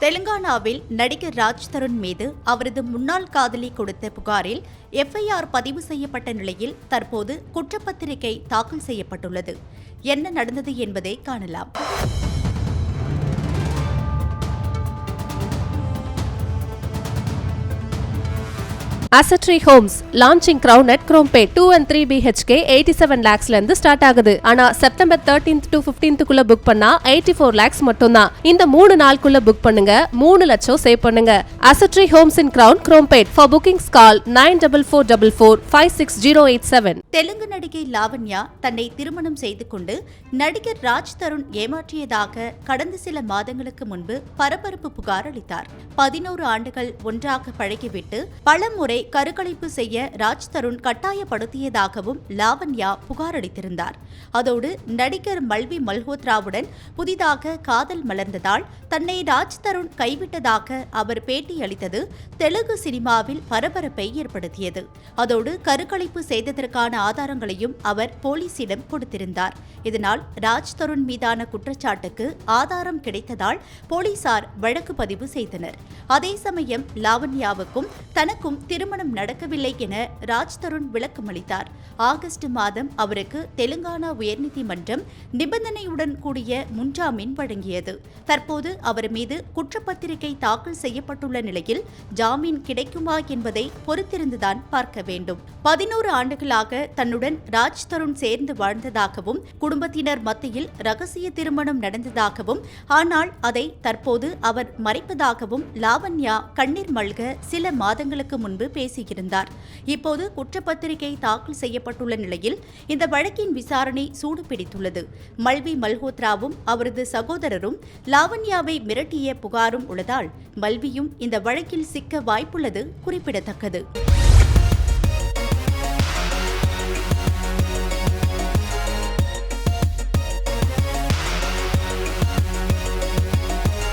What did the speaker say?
தெலுங்கானாவில் நடிகர் ராஜ் தருண் மீது அவரது முன்னாள் காதலி கொடுத்த புகாரில் எஃப்ஐஆர் பதிவு செய்யப்பட்ட நிலையில் தற்போது குற்றப்பத்திரிகை தாக்கல் செய்யப்பட்டுள்ளது. என்ன நடந்தது என்பதை காணலாம். அசட்ரி Homes launching Crown at Chromepet two and three BHK eighty seven லேக்ஸ்ல இருந்து ஸ்டார்ட் ஆகுது. ஆனா செப்டம்பர் தேர்டீன்த் டு பிப்டீன்த்துக்குள்ள புக் பண்ணா எயிட்டி ஃபோர் லேக்ஸ் மட்டும் தான். இந்த மூணு நாளுக்குள்ள புக் பண்ணுங்க. மூணு லட்சம் சேவ் பண்ணுங்க. அசட்ரி Homes in Crown Chromepet for bookings call nine double four double four five six zero eight seven Telugu நடிகை லாவண்யா தன்னை திருமணம் செய்து கொண்டு நடிகர் ராஜ் தருண் ஏமாற்றியதாக கடந்த சில மாதங்களுக்கு முன்பு பரபரப்பு புகார் அளித்தார். பதினோரு ஆண்டுகள் ஒன்றாக பழகிவிட்டு பல முறை அவரை கருக்கலைப்பு செய்ய ராஜ் தருண் கட்டாயப்படுத்தியதாகவும் லாவண்யா புகார் அளித்திருந்தார். அதோடு நடிகர் மல்வி மல்ஹோத்ராவுடன் புதிதாக காதல் மலர்ந்ததால் தன்னை ராஜ் தருண் கைவிட்டதாக அவர் பேட்டியளித்தது தெலுங்கு சினிமாவில் பரபரப்பை ஏற்படுத்தியது. அதோடு கருக்கலைப்பு செய்ததற்கான ஆதாரங்களையும் அவர் போலீசிடம் கொடுத்திருந்தார். இதனால் ராஜ் தருண் மீதான குற்றச்சாட்டுக்கு ஆதாரம் கிடைத்ததால் போலீசார் வழக்கு பதிவு செய்தனர். அதே சமயம் லாவண்யாவுக்கும் தனக்கும் திரு திருமணம் நடக்கவில்லை என ராஜ் தருண் விளக்கமளித்தார். ஆகஸ்ட் மாதம் அவருக்கு தெலுங்கானா உயர்நீதிமன்றம் நிபந்தனையுடன் கூடிய முன்ஜாமீன் வழங்கியது. தற்போது அவர் மீது குற்றப்பத்திரிகை தாக்கல் செய்யப்பட்டுள்ள நிலையில் ஜாமீன் கிடைக்குமா என்பதை பொறுத்திருந்துதான் பார்க்க வேண்டும். பதினோரு ஆண்டுகளாக தன்னுடன் ராஜ் தருண் சேர்ந்து வாழ்ந்ததாகவும் குடும்பத்தினர் மத்தியில் ரகசிய திருமணம் நடந்ததாகவும் ஆனால் அதை தற்போது அவர் மறைப்பதாகவும் லாவண்யா கண்ணீர் மல்க சில மாதங்களுக்கு முன்பு பேசியிருந்தார். இப்போது குற்றப்பத்திரிகை தாக்கல் செய்யப்பட்டுள்ள நிலையில் இந்த வழக்கின் விசாரணை சூடு பிடித்துள்ளது மல்வி மல்ஹோத்ராவும் அவரது சகோதரரும் லாவண்யாவை மிரட்டிய புகாரும் உள்ளதால் மல்வியும் இந்த வழக்கில் சிக்க வாய்ப்புள்ளது குறிப்பிடத்தக்கது.